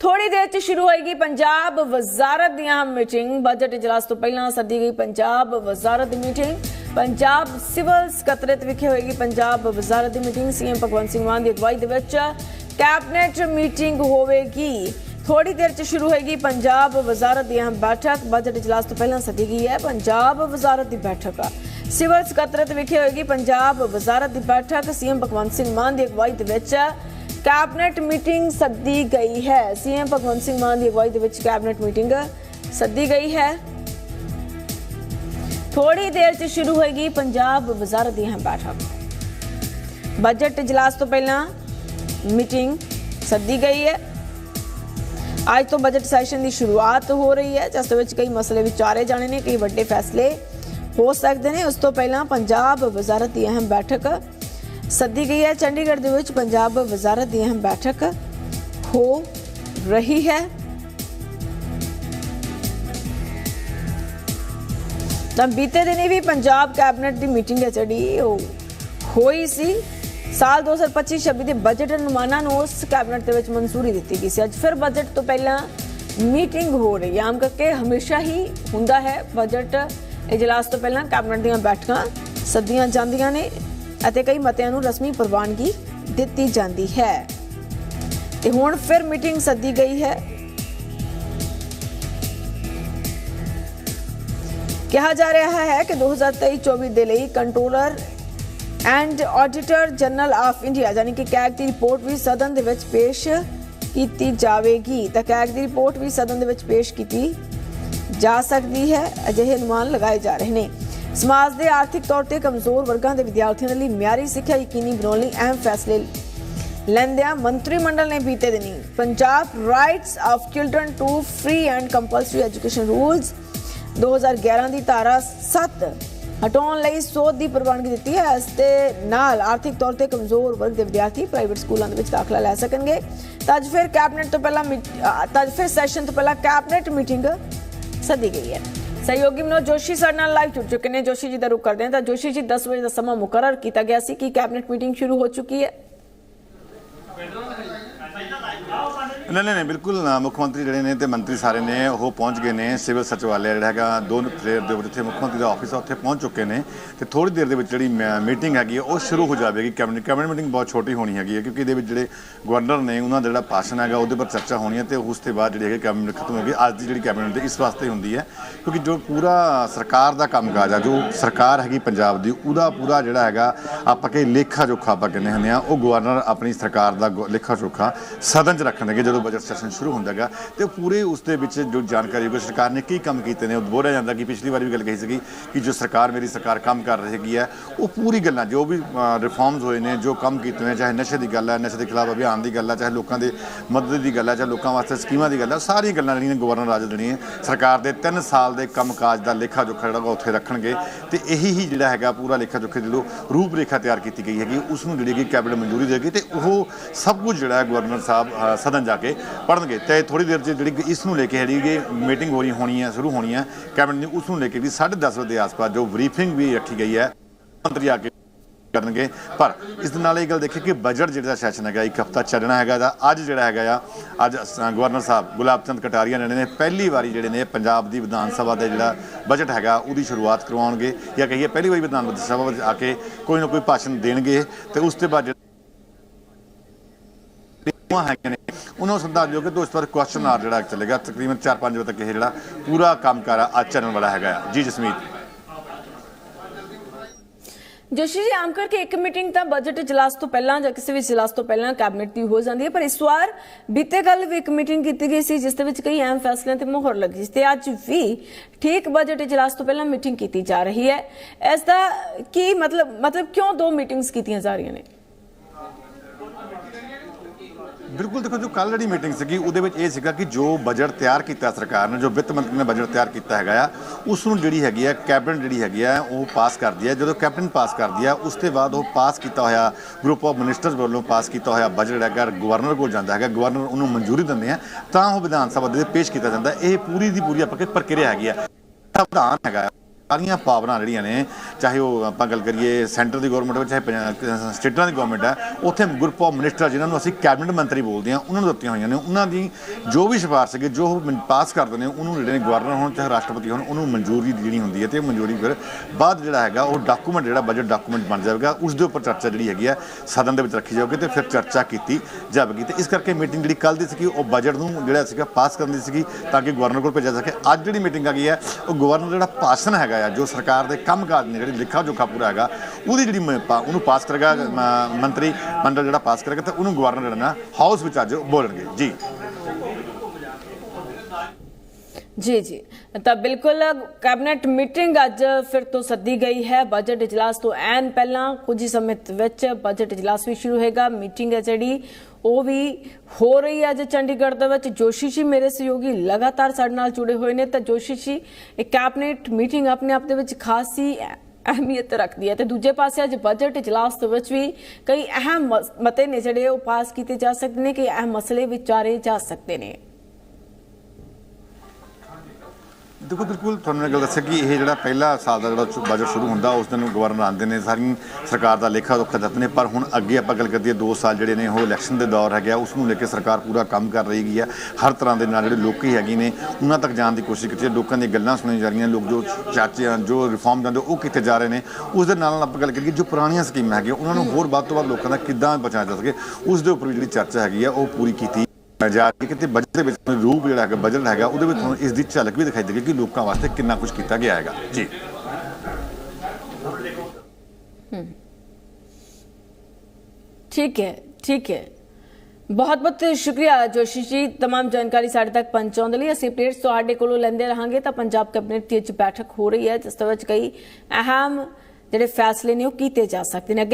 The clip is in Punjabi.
ਥੋੜੀ ਦੇਰ ਚ ਸ਼ੁਰੂ ਹੋਏਗੀ ਪੰਜਾਬ ਵਜ਼ਾਰਤ ਦੀਆਂ ਮੀਟਿੰਗ। ਬਜਟ ਇਜਲਾਸ ਤੋਂ ਪਹਿਲਾਂ ਸੱਦੀ ਗਈ ਪੰਜਾਬ ਵਜ਼ਾਰਤ ਦੀ ਮੀਟਿੰਗ। ਪੰਜਾਬ ਸਿਵਲ ਸਕੱਤਰੇਤ ਵਿਖੇ ਹੋਏਗੀ ਪੰਜਾਬ ਵਜ਼ਾਰਤ ਦੀ ਮੀਟਿੰਗ। ਸੀਐਮ ਭਗਵੰਤ ਸਿੰਘ ਮਾਨ ਦੀ ਅਗਵਾਈ ਦੇ ਵਿੱਚ ਕੈਬਨਿਟ ਮੀਟਿੰਗ ਹੋਵੇਗੀ। ਥੋੜੀ ਦੇਰ ਚ ਸ਼ੁਰੂ ਹੋਏਗੀ ਪੰਜਾਬ ਵਜ਼ਾਰਤ ਦੀ ਅਹਿਮ ਬੈਠਕ। ਬਜਟ ਇਜਲਾਸ ਤੋਂ ਪਹਿਲਾਂ ਸੱਦੀ ਗਈ ਹੈ ਪੰਜਾਬ ਵਜ਼ਾਰਤ ਦੀ ਬੈਠਕ। ਸਿਵਲ ਸਕੱਤਰੇਤ ਵਿਖੇ ਹੋਏਗੀ ਪੰਜਾਬ ਵਜ਼ਾਰਤ ਦੀ ਬੈਠਕ। ਸੀਐਮ ਭਗਵੰਤ ਸਿੰਘ ਮਾਨ ਦੀ ਅਗਵਾਈ ਦੇ ਵਿੱਚ ਕੈਬਨਿਟ ਮੀਟਿੰਗ ਸੱਦੀ ਗਈ ਹੈ। ਸੀਐਮ ਭਗਵੰਤ ਸਿੰਘ ਮਾਨ ਦੀ ਅਗਵਾਈ ਦੇ ਵਿੱਚ ਕੈਬਨਿਟ ਮੀਟਿੰਗ ਸੱਦੀ ਗਈ ਹੈ। ਥੋੜੀ ਦੇਰ ਚ ਸ਼ੁਰੂ ਹੋਏਗੀ ਪੰਜਾਬ ਵਜ਼ਾਰਤ ਦੀ ਬੈਠਕ। ਬਜਟ ਇਜਲਾਸ ਤੋਂ ਪਹਿਲਾਂ ਮੀਟਿੰਗ ਸੱਦੀ ਗਈ ਹੈ। ਅੱਜ ਤੋਂ ਬਜਟ ਸੈਸ਼ਨ ਦੀ ਸ਼ੁਰੂਆਤ ਹੋ ਰਹੀ ਹੈ, ਜਿਸ ਦੇ ਵਿੱਚ ਕਈ ਮਸਲੇ ਵਿਚਾਰੇ ਜਾਣੇ ਨੇ, ਕਈ ਵੱਡੇ ਫੈਸਲੇ ਹੋ ਸਕਦੇ ਨੇ। ਉਸ ਤੋਂ ਪਹਿਲਾਂ ਪੰਜਾਬ ਵਜ਼ਾਰਤ ਦੀ ਅਹਿਮ ਬੈਠਕ ਸੱਦੀ ਗਈ ਹੈ। ਚੰਡੀਗੜ੍ਹ ਦੇ ਵਿੱਚ ਪੰਜਾਬ ਵਜ਼ਾਰਤ ਦੀ ਅਹਿਮ ਬੈਠਕ ਹੋ ਰਹੀ ਹੈ। ਤਾਂ ਬੀਤੇ ਦਿਨੀ ਵੀ ਪੰਜਾਬ ਕੈਬਨਿਟ ਦੀ ਮੀਟਿੰਗ ਹੈ ਜਿਹੜੀ, ਉਹ ਹੋਈ ਸੀ। ਸਾਲ 2025-26 ਦੇ ਬਜਟ ਅਨੁਮਾਨਾਂ ਨੂੰ ਉਸ ਕੈਬਨਿਟ ਦੇ ਵਿੱਚ ਮਨਜ਼ੂਰੀ ਦਿੱਤੀ ਗਈ ਸੀ। ਅੱਜ ਫਿਰ ਬਜਟ ਤੋਂ ਪਹਿਲਾਂ ਮੀਟਿੰਗ ਹੋ ਰਹੀ ਆਮ ਕਰਕੇ ਹਮੇਸ਼ਾ ਹੀ ਹੁੰਦਾ ਹੈ ਬਜਟ। ਇਜਲਾਸ ਤੋਂ ਪਹਿਲਾਂ ਕੈਬਨਿਟ ਦੀਆਂ ਬੈਠਕਾਂ ਸੱਦੀਆਂ ਜਾਂਦੀਆਂ ਨੇ। ਅਤੇ ਕਈ ਮਤਿਆਂ ਨੂੰ ਰਸਮੀ ਪ੍ਰਵਾਨਗੀ ਦਿੱਤੀ ਜਾਂਦੀ ਹੈ। ਤੇ ਹੁਣ ਫਿਰ ਮੀਟਿੰਗ ਸੱਦੀ ਗਈ ਹੈ। ਕਿਹਾ ਜਾ ਰਿਹਾ ਹੈ ਕਿ 2023-24 ਦੇ ਲਈ controller and auditor general of India, ਯਾਨੀ ਕਿ ਕੈਗ ਦੀ ਰਿਪੋਰਟ ਵੀ ਸਦਨ ਦੇ ਵਿੱਚ ਪੇਸ਼ ਕੀਤੀ ਜਾਵੇਗੀ। ਤਾਂ ਕੈਗ ਦੀ ਰਿਪੋਰਟ ਵੀ ਸਦਨ ਦੇ ਵਿੱਚ ਪੇਸ਼ ਕੀਤੀ ਜਾ ਸਕਦੀ ਹੈ। ਅਜਿਹੇ ਅਨੁਮਾਨ ਲਗਾਏ ਜਾ ਰਹੇ ਨੇ। ਸਮਾਜ ਦੇ ਆਰਥਿਕ ਤੌਰ ਤੇ ਕਮਜ਼ੋਰ ਵਰਗਾਂ ਦੇ ਵਿਦਿਆਰਥੀਆਂ ਦੇ ਲਈ ਮਿਆਰੀ ਸਿੱਖਿਆ ਯਕੀਨੀ ਬਣਾਉਣ ਲਈ ਅਹਿਮ ਫੈਸਲੇ ਲੈਂਦਿਆਂ ਮੰਤਰੀ ਮੰਡਲ ਨੇ ਬੀਤੇ ਦਿਨੀ Punjab rights of children to free and compulsory education rules 2011 ਦੀ ਧਾਰਾ 7 ਹਟਾਉਣ ਲਈ ਸੋਧ ਦੀ ਪ੍ਰਵਾਨਗੀ ਦਿੱਤੀ ਹੈ। ਇਸ ਦੇ ਨਾਲ ਆਰਥਿਕ ਤੌਰ ਤੇ ਕਮਜ਼ੋਰ ਵਰਗ ਦੇ ਵਿਦਿਆਰਥੀ ਪ੍ਰਾਈਵੇਟ ਸਕੂਲਾਂ ਦੇ ਵਿੱਚ ਦਾਖਲਾ ਲੈ ਸਕਣਗੇ। ਤਾਂ ਅੱਜ ਫਿਰ ਕੈਬਨਿਟ ਤੋਂ ਪਹਿਲਾਂ ਮੀਟ- ਤਾਂ ਅੱਜ ਫਿਰ ਸੈਸ਼ਨ ਤੋਂ ਪਹਿਲਾਂ ਕੈਬਨਿਟ ਮੀਟਿੰਗ ਸੱਦੀ ਗਈ ਹੈ। ਸਹਿਯੋਗੀ ਮਨੋਜ ਜੋਸ਼ੀ ਸਾਡੇ ਨਾਲ ਲਾਈਵ ਜੁੜ ਚੁੱਕੇ ਨੇ। ਜੋਸ਼ੀ ਜੀ ਦਾ ਰੁਕ ਕਰਦੇ ਹਾਂ। ਤਾਂ ਜੋਸ਼ੀ ਜੀ 10 ਵਜੇ ਦਾ ਸਮਾਂ ਮੁਕਰਰ ਕੀਤਾ ਗਿਆ ਸੀ ਕਿ ਕੈਬਨਿਟ ਮੀਟਿੰਗ ਸ਼ੁਰੂ ਹੋ ਚੁੱਕੀ ਹੈ। ਨਹੀਂ ਨਹੀਂ ਨਹੀਂ ਬਿਲਕੁਲ ਨਾ ਮੁੱਖ ਮੰਤਰੀ ਜਿਹੜੇ ਨੇ ਤੇ ਮੰਤਰੀ ਸਾਰੇ ਨੇ, ਉਹ ਪਹੁੰਚ ਗਏ ਨੇ ਸਿਵਲ ਸਚਿਵਾਲਿਆ ਜਿਹੜਾ ਹੈਗਾ, ਦੋ ਫਲੇਅਰ ਦੇ ਉੱਤੇ ਜਿੱਥੇ ਮੁੱਖ ਮੰਤਰੀ ਦਾ ਆਫਿਸ ਆ, ਉੱਥੇ ਪਹੁੰਚ ਚੁੱਕੇ ਨੇ ਤੇ ਥੋੜੀ ਦੇਰ ਦੇ ਵਿੱਚ ਜਿਹੜੀ ਮੀਟਿੰਗ ਹੈਗੀ ਹੈ ਉਹ ਸ਼ੁਰੂ ਹੋ ਜਾਵੇਗੀ, ਕੈਬਨਿਟ ਕੈਬਨਿਟ ਮੀਟਿੰਗ ਬਹੁਤ ਛੋਟੀ ਹੋਣੀ ਹੈਗੀ ਹੈ ਕਿਉਂਕਿ ਇਹਦੇ ਵਿੱਚ ਜਿਹੜੇ ਗਵਰਨਰ ਨੇ, ਉਹਨਾਂ ਦਾ ਜਿਹੜਾ ਭਾਸ਼ਣ ਹੈਗਾ, ਉਹਦੇ ਪਰ ਚਰਚਾ ਹੋਣੀ ਹੈ ਤੇ ਉਸ ਤੋਂ ਬਾਅਦ ਜਿਹੜੀ ਹੈਗੀ ਕੈਬਨਿਟ ਖਤਮ ਹੋਗੀ ਅੱਜ ਦੀ ਜਿਹੜੀ ਕੈਬਨਿਟ ਦੇ ਇਸ ਵਾਸਤੇ ਹੁੰਦੀ ਹੈ, ਕਿਉਂਕਿ ਜੋ ਪੂਰਾ ਸਰਕਾਰ ਦਾ ਕੰਮਕਾਜ ਆ, ਜੋ ਸਰਕਾਰ ਹੈਗੀ ਪੰਜਾਬ ਦੀ, ਉਹਦਾ ਪੂਰਾ ਜਿਹੜਾ ਹੈਗਾ, ਆਪਾਂ ਕਿ ਲੇਖਾ ਜੋਖਾ ਆਪਾਂ ਕਹਿੰਦੇ ਹੁੰਦੇ ਆ, ਉਹ ਗਵਰਨਰ ਆਪਣੀ ਸਰਕਾਰ ਦਾ ਗੋ- ਲੇਖਾ ਜੋਖਾ ਸਦਨ 'ਚ ਰੱਖਣਗੇ, ਜਦੋਂ ਬਜਟ ਸੈਸ਼ਨ ਸ਼ੁਰੂ ਹੁੰਦਾਗਾ ਤੇ ਪੂਰੇ ਉਸ ਦੇ ਵਿੱਚ ਜੋ ਜਾਣਕਾਰੀ ਹੋਊਗੀ, ਸਰਕਾਰ ਨੇ ਕੀ ਕੰਮ ਕੀਤੇ ਨੇ ਉਹ ਬੋਲਿਆ ਜਾਂਦਾ ਕਿ ਪਿਛਲੀ ਵਾਰੀ ਵੀ ਗੱਲ ਕਹੀ ਸੀਗੀ ਕਿ ਜੋ ਸਰਕਾਰ ਮੇਰੀ ਸਰਕਾਰ ਕੰਮ ਕਰ ਰਹੀ ਹੈਗੀ ਹੈ, ਉਹ ਪੂਰੀ ਗੱਲਾਂ, ਜੋ ਵੀ ਰਿਫਾਰਮਸ ਹੋਏ ਨੇ, ਜੋ ਕੰਮ ਕੀਤੇ ਨੇ, ਚਾਹੇ ਨਸ਼ੇ ਦੀ ਗੱਲ ਹੈ, ਨਸ਼ੇ ਦੇ ਖਿਲਾਫ ਅਭਿਆਨ ਦੀ ਗੱਲ ਹੈ, ਚਾਹੇ ਲੋਕਾਂ ਦੇ ਮਦਦ ਦੀ ਗੱਲ ਹੈ, ਚਾਹੇ ਲੋਕਾਂ ਵਾਸਤੇ ਸਕੀਮਾਂ ਦੀ ਗੱਲ ਹੈ ਸਾਰੀਆਂ ਗੱਲਾਂ ਜਿਹੜੀਆਂ ਗਵਰਨਰ ਰਾਜ ਦੇਣੀ ਸਰਕਾਰ ਦੇ 3 ਸਾਲ ਦੇ ਕੰਮਕਾਜ ਦਾ ਲੇਖਾ ਜੋਖਾ ਜਿਹੜਾ ਵਾ ਉੱਥੇ ਰੱਖਣਗੇ ਤੇ ਇਹੀ ਹੀ ਜਿਹੜਾ ਹੈਗਾ ਪੂਰਾ ਲੇਖਾ ਜੋਖੇ ਦੀ ਜੋ ਰੂਪ ਰੇਖਾ ਤਿਆਰ ਕੀਤੀ ਗਈ ਹੈਗੀ, ਉਸ ਨੂੰ ਜਿਹੜੀ ਕਿ ਕੈਬਨਿਟ ਮਨਜ਼ੂਰੀ ਦੇਗੀ ਤੇ ਉਹ ਸਭ ਕੁਝ ਜਿਹੜਾ ਗਵਰਨਰ ਸਾਹਿਬ ਸਦਨ ਜਾ ਕੇ ਪੜ੍ਹਨਗੇ ਤੇ ਥੋੜੀ ਦੇਰ 'ਚ ਜਿਹੜੀ ਇਸ ਨੂੰ ਲੈ ਕੇ ਜਿਹੜੀ ਕਿ ਮੀਟਿੰਗ ਹੋ ਰਹੀ ਹੋਣੀ ਹੈ ਸ਼ੁਰੂ ਹੋਣੀ ਹੈ ਕੈਬਨਿਟ ਦੀ ਉਸ ਨੂੰ ਲੈ ਕੇ ਵੀ 10:30 ਵਜੇ ਦੇ ਆਸ-ਪਾਸ ਜੋ ਬਰੀਫਿੰਗ ਵੀ ਰੱਖੀ ਗਈ ਹੈ, ਮੰਤਰੀ ਆ ਕੇ ਕਰਨਗੇ। ਪਰ ਇਸ ਦੇ ਨਾਲ ਇਹ ਗੱਲ ਦੇਖੀ ਕਿ ਬਜਟ ਜਿਹੜਾ ਸੈਸ਼ਨ ਹੈਗਾ, ਇੱਕ ਹਫਤਾ ਚੱਲਣਾ ਹੈਗਾ ਦਾ, ਅੱਜ ਜਿਹੜਾ ਹੈਗਾ ਆ, ਅੱਜ ਗਵਰਨਰ ਸਾਹਿਬ ਗੁਲਾਬ ਚੰਦ ਕਟਾਰੀਆ ਜਿਹੜੇ ਨੇ ਪਹਿਲੀ ਵਾਰੀ ਜਿਹੜੇ ਨੇ ਪੰਜਾਬ ਦੀ ਵਿਧਾਨ ਸਭਾ ਦਾ ਜਿਹੜਾ ਬਜਟ ਹੈਗਾ, ਉਹਦੀ ਸ਼ੁਰੂਆਤ ਕਰਵਾਉਣਗੇ ਜਾਂ ਕਹੀਏ ਪਹਿਲੀ ਵਾਰੀ ਵਿਧਾਨ ਸਭਾ ਵਿੱਚ ਆ ਕੇ ਕੋਈ ਨਾ ਕੋਈ ਭਾਸ਼ਣ ਦੇਣਗੇ ਤੇ ਉਸ ਤੋਂ ਬਾਅਦ ਜਿਹੜੀਆਂ ਹੈਗੇ ਨੇ। ਉਹਨਾਂ ਨੂੰ ਸੰਦਾਜੋਗੇ ਤੋਂ ਇਸ ਪਰ ਕੁਐਸਚਨ ਆਰ ਜਿਹੜਾ ਚੱਲੇਗਾ ਤਕਰੀਬਨ 4-5 ਵਜੇ ਤੱਕ ਇਹ ਜਿਹੜਾ ਪੂਰਾ ਕੰਮ ਕਰ ਚੱਲਣ ਵਾਲਾ ਹੈਗਾ ਜੀ ਜਸਮੀਤ। ਜੋਸ਼ੀ ਜੀ ਆਮ ਕਰਕੇ ਇੱਕ ਮੀਟਿੰਗ ਤਾਂ ਬਜਟ ਇਜਲਾਸ ਤੋਂ ਪਹਿਲਾਂ ਜਾਂ ਕਿਸੇ ਵੀ ਇਜਲਾਸ ਤੋਂ ਪਹਿਲਾਂ ਕੈਬਨਿਟ ਦੀ ਹੋ ਜਾਂਦੀ ਹੈ, ਪਰ ਇਸ ਵਾਰ ਬੀਤੇ ਕੱਲ ਵੀ ਇੱਕ ਮੀਟਿੰਗ ਕੀਤੀ ਗਈ ਸੀ, ਜਿਸ ਦੇ ਵਿੱਚ ਕਈ ਅਹਿਮ ਫੈਸਲਿਆਂ ਤੇ ਮੋਹਰ ਲੱਗੀ ਸੀ ਤੇ ਅੱਜ ਵੀ ਠੀਕ ਬਜਟ ਇਜਲਾਸ ਤੋਂ ਪਹਿਲਾਂ ਮੀਟਿੰਗ ਕੀਤੀ ਜਾ ਰਹੀ ਹੈ। ਇਸ ਦਾ ਕੀ ਮਤਲਬ ਮਤਲਬ ਕਿਉਂ ਦੋ ਮੀਟਿੰਗਸ ਕੀਤੀਆਂ ਜਾ ਰਹੀਆਂ ਨੇ? ਬਿਲਕੁਲ ਦੇਖੋ, ਜੋ ਕੱਲ ਜਿਹੜੀ ਮੀਟਿੰਗ ਸੀਗੀ, ਉਹਦੇ ਵਿੱਚ ਇਹ ਸੀਗਾ ਕਿ ਜੋ ਬਜਟ ਤਿਆਰ ਕੀਤਾ ਸਰਕਾਰ ਨੇ, ਜੋ ਵਿੱਤ ਮੰਤਰੀ ਨੇ ਬਜਟ ਤਿਆਰ ਕੀਤਾ ਹੈਗਾ ਆ ਉਸ ਨੂੰ ਜਿਹੜੀ ਹੈਗੀ ਆ ਕੈਬਨਿਟ ਜਿਹੜੀ ਹੈਗੀ ਆ, ਉਹ ਪਾਸ ਕਰਦੀ ਹੈ ਜਦੋਂ ਕੈਬਨਿਟ ਪਾਸ ਕਰਦੀ ਆ, ਉਸ ਤੋਂ ਬਾਅਦ ਉਹ ਪਾਸ ਕੀਤਾ ਹੋਇਆ ਗਰੁੱਪ ਆਫ ਮਿਨਿਸਟਰਸ ਵੱਲੋਂ ਪਾਸ ਕੀਤਾ ਹੋਇਆ ਬਜਟ ਹੈਗਾ ਗਵਰਨਰ ਕੋਲ ਜਾਂਦਾ ਹੈਗਾ। ਗਵਰਨਰ ਉਹਨੂੰ ਮਨਜ਼ੂਰੀ ਦਿੰਦੇ ਆ, ਤਾਂ ਉਹ ਵਿਧਾਨ ਸਭਾ ਦੇ ਪੇਸ਼ ਕੀਤਾ ਜਾਂਦਾ। ਇਹ ਪੂਰੀ ਦੀ ਪੂਰੀ ਆਪਾਂ ਕਿ ਪ੍ਰਕਿਰਿਆ ਹੈਗੀ ਆ। ਵਿਧਾਨ ਹੈਗਾ ਸਾਰੀਆਂ ਪਾਵਰਾਂ ਜਿਹੜੀਆਂ ਨੇ, ਚਾਹੇ ਉਹ ਆਪਾਂ ਗੱਲ ਕਰੀਏ ਸੈਂਟਰ ਦੀ ਗਵਰਨਮੈਂਟ ਵਿੱਚ, ਚਾਹੇ ਪੰਜਾਬ- ਸਟੇਟਾਂ ਦੀ ਗਵਰਨਮੈਂਟ ਹੈ, ਉੱਥੇ ਗਰੁੱਪ ਆਫ ਮਿਨਿਸਟਰ ਜਿਨ੍ਹਾਂ ਨੂੰ ਅਸੀਂ ਕੈਬਨਿਟ ਮੰਤਰੀ ਬੋਲਦੇ ਹਾਂ, ਉਹਨਾਂ ਨੂੰ ਦਿੱਤੀਆਂ ਹੋਈਆਂ ਨੇ। ਉਹਨਾਂ ਦੀ ਜੋ ਵੀ ਸਿਫਾਰਸ਼ ਹੈਗੀ, ਜੋ ਉਹ ਪਾਸ ਕਰਦੇ ਨੇ, ਉਹਨੂੰ ਜਿਹੜੇ ਨੇ ਗਵਰਨਰ ਹੋਣ, ਚਾਹੇ ਰਾਸ਼ਟਰਪਤੀ ਹੋਣ, ਉਹਨੂੰ ਮਨਜ਼ੂਰੀ ਦੇਣੀ ਹੁੰਦੀ ਹੈ ਤੇ ਉਹ ਮਨਜ਼ੂਰੀ ਫਿਰ ਬਾਅਦ ਜਿਹੜਾ ਹੈਗਾ, ਉਹ ਡਾਕੂਮੈਂਟ ਜਿਹੜਾ ਬਜਟ ਡਾਕੂਮੈਂਟ ਬਣ ਜਾਵੇਗਾ, ਉਸ ਦੇ ਉੱਪਰ ਚਰਚਾ ਜਿਹੜੀ ਹੈਗੀ ਆ ਸਦਨ ਦੇ ਵਿੱਚ ਰੱਖੀ ਜਾਊਗੀ ਤੇ ਫਿਰ ਚਰਚਾ ਕੀਤੀ ਜਾਵੇਗੀ। ਤੇ ਇਸ ਕਰਕੇ ਮੀਟਿੰਗ ਜਿਹੜੀ ਕੱਲ ਦੀ ਸੀਗੀ, ਉਹ ਬਜਟ ਨੂੰ ਜਿਹੜਾ ਸੀਗਾ ਪਾਸ ਕਰਨ ਦੀ ਸੀਗੀ, ਤਾਂ ਕਿ ਗਵਰਨਰ ਕੋਲ ਭੇਜਿਆ ਸਕੇ। ਅੱਜ ਜਿਹੜੀ ਮੀਟਿੰਗ ਆ ਗਈ ਹੈ, ਉਹ ਗਵਰਨਰ ਜਿਹੜਾ ਭਾਸ਼ਣ ਹੈਗਾ ਆ ਜੋ ਸਰਕਾਰ ਦੇ ਕੰਮਕਾਜ ਨੇ, ਜਿਹੜੀ ਲਿਖਾ ਜੋਖਾ ਪੂਰਾ ਹੈਗਾ, ਉਹਦੀ ਜਿਹੜੀ ਉਹਨੂੰ ਪਾਸ ਕਰੇਗਾ ਮੰਤਰੀ ਮੰਡਲ ਜਿਹੜਾ ਪਾਸ ਕਰੇਗਾ, ਤੇ ਉਹਨੂੰ ਗਵਰਨਰ ਜਿਹੜਾ ਨਾ ਹਾਊਸ ਵਿੱਚ ਅੱਜ ਬੋਲਣਗੇ। ਜੀ। ਜੀ ਜੀ। ਤਾਂ ਬਿਲਕੁਲ ਕੈਬਨਿਟ ਮੀਟਿੰਗ ਅੱਜ ਫਿਰ ਤੋਂ ਸੱਦੀ ਗਈ ਹੈ। ਬਜਟ ਇਜਲਾਸ ਤੋਂ ਐਨ ਪਹਿਲਾਂ ਕੁਝ ਹੀ ਸਮੇਂ ਵਿੱਚ ਬਜਟ ਇਜਲਾਸ ਵੀ ਸ਼ੁਰੂ ਹੋਏਗਾ। ਮੀਟਿੰਗ ਹੈ ਜਿਹੜੀ, ਉਹ ਵੀ ਹੋ ਰਹੀ ਹੈ ਅੱਜ ਚੰਡੀਗੜ੍ਹ ਦੇ ਵਿੱਚ। ਜੋਸ਼ੀ ਜੀ ਮੇਰੇ ਸਹਿਯੋਗੀ ਲਗਾਤਾਰ ਸਾਡੇ ਨਾਲ ਜੁੜੇ ਹੋਏ ਨੇ। ਤਾਂ ਜੋਸ਼ੀ ਜੀ, ਇਹ ਕੈਬਨਿਟ ਮੀਟਿੰਗ ਆਪਣੇ ਆਪ ਦੇ ਵਿੱਚ ਖਾਸੀ ਅਹਿਮੀਅਤ ਰੱਖਦੀ ਹੈ। ਤੇ ਦੂਜੇ ਪਾਸੇ ਅੱਜ ਬਜਟ ਇਜਲਾਸ ਦੇ ਵਿੱਚ ਵੀ ਕਈ ਅਹਿਮ ਮਸ- ਮਤੇ ਨੇ ਜਿਹੜੇ ਉਹ ਪਾਸ ਕੀਤੇ ਜਾ ਸਕਦੇ ਨੇ ਕਿ ਅਹਿਮ ਮਸਲੇ ਵਿਚਾਰੇ ਜਾ ਸਕਦੇ ਨੇ। ਦੇਖੋ ਬਿਲਕੁਲ ਤੁਹਾਨੂੰ ਇਹ ਗੱਲ ਦੱਸਿਆ ਕਿ ਇਹ ਜਿਹੜਾ ਪਹਿਲਾ ਸਾਲ ਦਾ ਜਿਹੜਾ ਬਜਟ ਸ਼ੁਰੂ ਹੁੰਦਾ, ਉਸ ਦਿਨ ਗਵਰਨਰ ਆਉਂਦੇ ਨੇ, ਸਾਰੀ ਸਰਕਾਰ ਦਾ ਲੇਖਾ ਜੋਖਾ ਦੱਸਦੇ ਨੇ, ਪਰ ਹੁਣ ਅੱਗੇ ਆਪਾਂ ਗੱਲ ਕਰਦੀ ਹੈ 2 ਸਾਲ ਜਿਹੜੇ ਨੇ, ਉਹ ਇਲੈਕਸ਼ਨ ਦੇ ਦੌਰ ਹੈਗਾ ਉਸ ਨੂੰ ਲੈ ਕੇ ਸਰਕਾਰ ਪੂਰਾ ਕੰਮ ਕਰ ਰਹੀ ਗਈ ਹੈ ਹਰ ਤਰ੍ਹਾਂ ਦੇ ਨਾਲ ਜਿਹੜੇ ਲੋਕੀ ਹੈਗੇ ਨੇ, ਉਹਨਾਂ ਤੱਕ ਜਾਣ ਦੀ ਕੋਸ਼ਿਸ਼ ਕੀਤੀ ਹੈ, ਲੋਕਾਂ ਦੀਆਂ ਗੱਲਾਂ ਸੁਣੀਆਂ ਜਾ ਰਹੀਆਂ, ਲੋਕ ਜੋ ਚਾਚੇ ਆ ਜੋ ਰਿਫਾਰਮ ਜਾਂਦੇ ਉਹ ਕਿੱਥੇ ਜਾ ਰਹੇ ਨੇ, ਉਸ ਦੇ ਨਾਲ ਨਾਲ ਆਪਾਂ ਗੱਲ ਕਰੀਏ, ਜੋ ਪੁਰਾਣੀਆਂ ਸਕੀਮਾਂ ਹੈਗੀਆਂ, ਉਹਨਾਂ ਨੂੰ ਹੋਰ ਵੱਧ ਤੋਂ ਵੱਧ ਲੋਕਾਂ ਦਾ ਕਿੱਦਾਂ ਬਚਾਇਆ ਜਾ ਸਕੇ, ਉਸ ਦੇ ਉੱਪਰ ਵੀ ਜਿਹੜੀ ਚਰਚਾ ਹੈਗੀ ਆ, ਉਹ ਪੂਰੀ ਕੀਤੀ ਜਾ ਰਹੀ ਹੈ ਕਿ ਬਜਟ ਦੇ ਵਿੱਚ ਰੂਪ ਜਿਹੜਾ ਹੈਗਾ ਬਜਟ ਹੈਗਾ ਉਹਦੇ ਵਿੱਚ ਤੁਹਾਨੂੰ ਇਸ ਦੀ ਝਲਕ ਵੀ ਦਿਖਾਈ ਦੇਗੀ ਕਿ ਲੋਕਾਂ ਵਾਸਤੇ ਕਿੰਨਾ ਕੁਝ ਕੀਤਾ ਗਿਆ ਹੈਗਾ ਜੀ ठीक है ठीक ਹੈ ਬਹੁਤ ਬਹੁਤ ਸ਼ੁਕਰੀਆ ਜੋਸ਼ੀ ਜੀ तमाम ਜਾਣਕਾਰੀ ਸਾਡੇ ਤੱਕ ਪਹੁੰਚਾਉਣ ਦੇ ਲਈ ਅਸੀਂ ਅਪਡੇਟਸ ਤੁਹਾਡੇ ਕੋਲੋਂ ਲੈਂਦੇ ਰਹਾਂਗੇ ਤਾਂ ਪੰਜਾਬ ਕੈਬਨਿਟ ਦੀ ਅੱਜ ਬੈਠਕ ਹੋ ਰਹੀ ਹੈ ਜਿਸ ਦੇ ਵਿੱਚ ਕਈ ਅਹਿਮ ਜਿਹੜੇ ਫੈਸਲੇ ਨੇ ਉਹ ਕੀਤੇ ਜਾ ਸਕਦੇ ਨੇ ਅੱਗੇ